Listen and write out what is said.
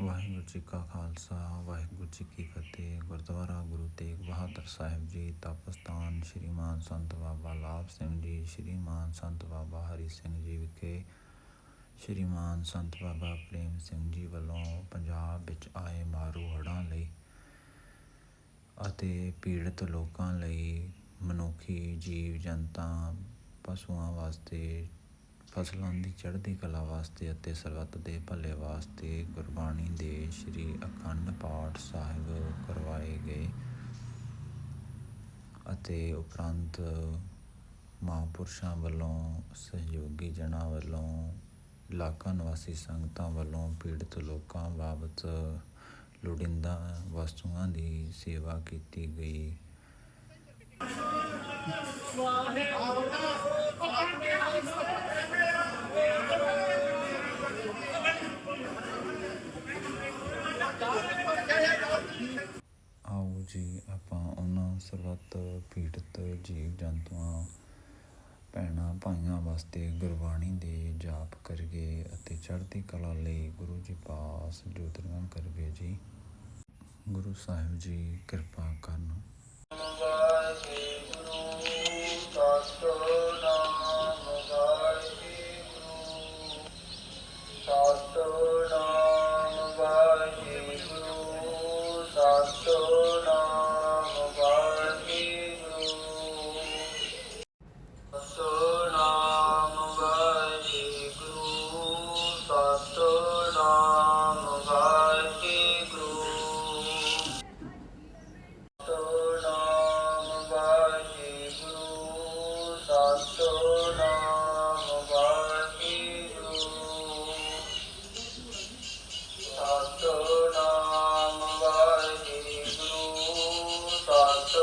ਵਾਹਿਗੁਰੂ ਜੀ ਕਾ ਖਾਲਸਾ, ਵਾਹਿਗੁਰੂ ਜੀ ਕੀ ਫਤਿਹ। ਗੁਰਦੁਆਰਾ ਗੁਰੂ ਤੇਗ ਬਹਾਦਰ ਸਾਹਿਬ ਜੀ, ਤਪਸਥਾਨ ਸ਼੍ਰੀ ਮਾਨ ਸੰਤ ਬਾਬਾ ਲਾਭ ਸਿੰਘ ਜੀ ਸ਼੍ਰੀ ਮਾਨ ਸੰਤ ਬਾਬਾ ਹਰੀ ਸਿੰਘ ਜੀ ਵਿਖੇ ਸ਼੍ਰੀ ਮਾਨ ਸੰਤ ਬਾਬਾ ਪ੍ਰੇਮ ਸਿੰਘ ਜੀ ਵੱਲੋਂ ਪੰਜਾਬ ਵਿੱਚ ਆਏ ਮਾਰੂ ਹੜ੍ਹਾਂ ਲਈ ਅਤੇ ਪੀੜਤ ਲੋਕਾਂ ਲਈ ਮਨੁੱਖੀ ਜੀਵ ਜੰਤਾਂ ਪਸ਼ੂਆਂ ਵਾਸਤੇ ਫਸਲਾਂ ਦੀ ਚੜ੍ਹਦੀ ਕਲਾ ਵਾਸਤੇ ਅਤੇ ਸਰਬੱਤ ਦੇ ਭਲੇ ਵਾਸਤੇ ਗੁਰਬਾਣੀ ਦੇ ਸ੍ਰੀ ਅਖੰਡ ਪਾਠ ਸਾਹਿਬ ਕਰਵਾਏ ਗਏ ਅਤੇ ਉਪਰੰਤ ਮਹਾਂਪੁਰਸ਼ਾਂ ਵੱਲੋਂ, ਸਹਿਯੋਗੀ ਜਨਾਂ ਵੱਲੋਂ, ਇਲਾਕਾ ਨਿਵਾਸੀ ਸੰਗਤਾਂ ਵੱਲੋਂ, ਪੀੜਤ ਲੋਕਾਂ ਬਾਬਤ ਲੋੜੀਂਦਾ ਵਸਤੂਆਂ ਦੀ ਸੇਵਾ ਕੀਤੀ ਗਈ। ਆਓ ਜੀ, ਆਪਾਂ ਉਹਨਾਂ ਸਰਬੱਤ ਪੀੜਤ ਜੀਵ ਜੰਤੂਆਂ, ਭੈਣਾਂ ਭਾਈਆਂ ਵਾਸਤੇ ਗੁਰਬਾਣੀ ਦੇ ਜਾਪ ਕਰੀਏ ਅਤੇ ਚੜ੍ਹਦੀ ਕਲਾ ਲਈ ਗੁਰੂ ਜੀ ਪਾਸ ਜੋਤਰਗਨ ਕਰੀਏ ਜੀ। ਗੁਰੂ ਸਾਹਿਬ ਜੀ, ਕਿਰਪਾ ਕਰਨ। ਵਾਹਿਗੁਰੂ